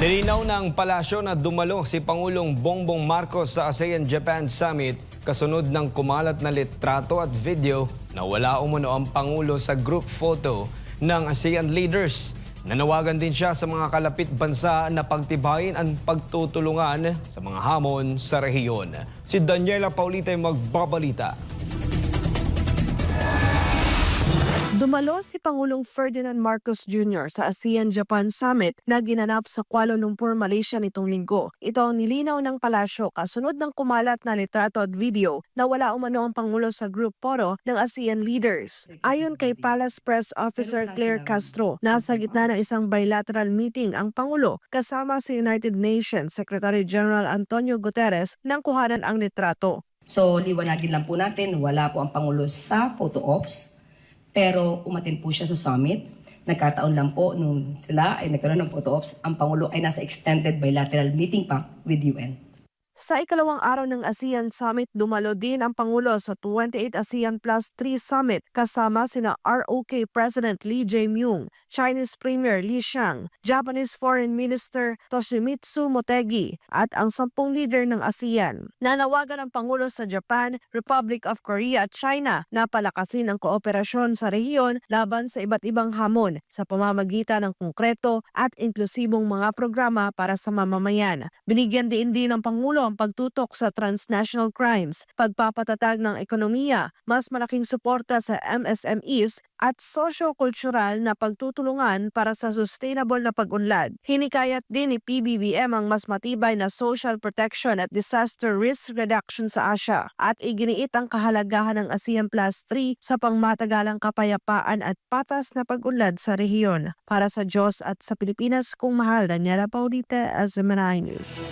Nilinaw ng palasyo na dumalo si Pangulong Bongbong Marcos sa ASEAN-Japan Summit kasunod ng kumalat na litrato at video na wala umano ang Pangulo sa group photo ng ASEAN leaders. Nanawagan din siya sa mga kalapit bansa na pagtibayin ang pagtutulungan sa mga hamon sa rehiyon. Si Daniela Paulita ay magbabalita. Dumalo si Pangulong Ferdinand Marcos Jr. sa ASEAN-Japan Summit na ginanap sa Kuala Lumpur, Malaysia nitong linggo. Ito ang nilinaw ng palasyo kasunod ng kumalat na litrato at video na wala umano ang Pangulo sa group photo ng ASEAN leaders. Ayon kay Palace Press Officer Claire Castro, nasa gitna ng isang bilateral meeting ang Pangulo kasama sa United Nations Secretary General Antonio Guterres nang kuhanan ang litrato. So, liwanagin lang po natin, wala po ang Pangulo sa photo ops, pero umatin po siya sa summit. Nagkataon lang po nung sila ay nagkaroon ng photo ops, ang Pangulo ay nasa extended bilateral meeting pa with UN. Sa ikalawang araw ng ASEAN Summit, dumalo din ang Pangulo sa 28 ASEAN Plus 3 Summit kasama sina ROK President Lee Jae-myung, Chinese Premier Li Xiang, Japanese Foreign Minister Toshimitsu Motegi at ang sampung leader ng ASEAN. Nanawagan ang Pangulo sa Japan, Republic of Korea at China na palakasin ang kooperasyon sa rehiyon laban sa iba't ibang hamon sa pamamagitan ng konkreto at inklusibong mga programa para sa mamamayan. Binigyan din din ng Pangulo ang pagtutok sa transnational crimes, pagpapatatag ng ekonomiya, mas malaking suporta sa MSMEs at socio-cultural na pagtutulungan para sa sustainable na pag-unlad. Hinikayat din ni PBBM ang mas matibay na social protection at disaster risk reduction sa Asia at iginiit ang kahalagahan ng ASEAN Plus 3 sa pangmatagalang kapayapaan at patas na pag-unlad sa rehiyon. Para sa Diyos at sa Pilipinas, kung mahal, Daniela Paulita, Azamaray News.